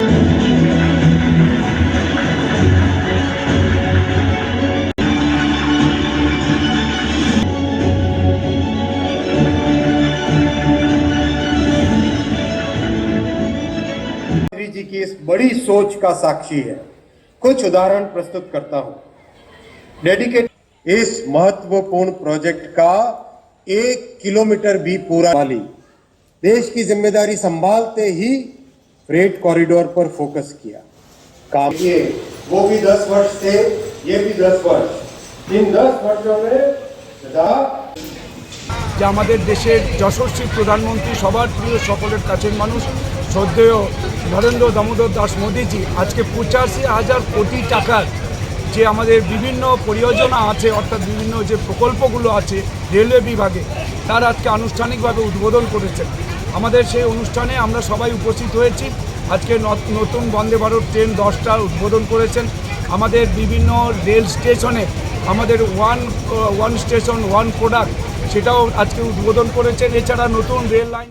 जी की इस बड़ी सोच का साक्षी है। कुछ उदाहरण प्रस्तुत करता हूँ। डेडिकेट इस महत्वपूर्ण प्रोजेक्ट का एक किलोमीटर भी पूरा वाली देश की ज़िम्मेदारी संभालते ही फ्रेट कॉरिडोर पर फोकस किया काम ये वो भी दस वर्ष थे ये भी दस वर्ष इन दस वर्षों में सदा যে আমাদের দেশের যশস্বী প্রধানমন্ত্রী সবার প্রিয় সকলের কাছের মানুষ শ্রদ্ধেয় নরেন্দ্র দামোদর দাস মোদীজি আজকে পঁচাশি হাজার কোটি টাকার যে আমাদের বিভিন্ন পরিযোজনা আছে অর্থাৎ বিভিন্ন যে প্রকল্পগুলো আছে রেলওয়ে বিভাগে তার আজকে আনুষ্ঠানিকভাবে উদ্বোধন করেছেন আমাদের সেই অনুষ্ঠানে আমরা সবাই উপস্থিত হয়েছি। আজকে নতুন বন্দে ভারত ট্রেন দশটা উদ্বোধন করেছেন আমাদের বিভিন্ন রেল স্টেশনে। আমাদের one one station, one product, সেটাও আজকে উদ্বোধন করেছেন। এছাড়া নতুন রেল লাইন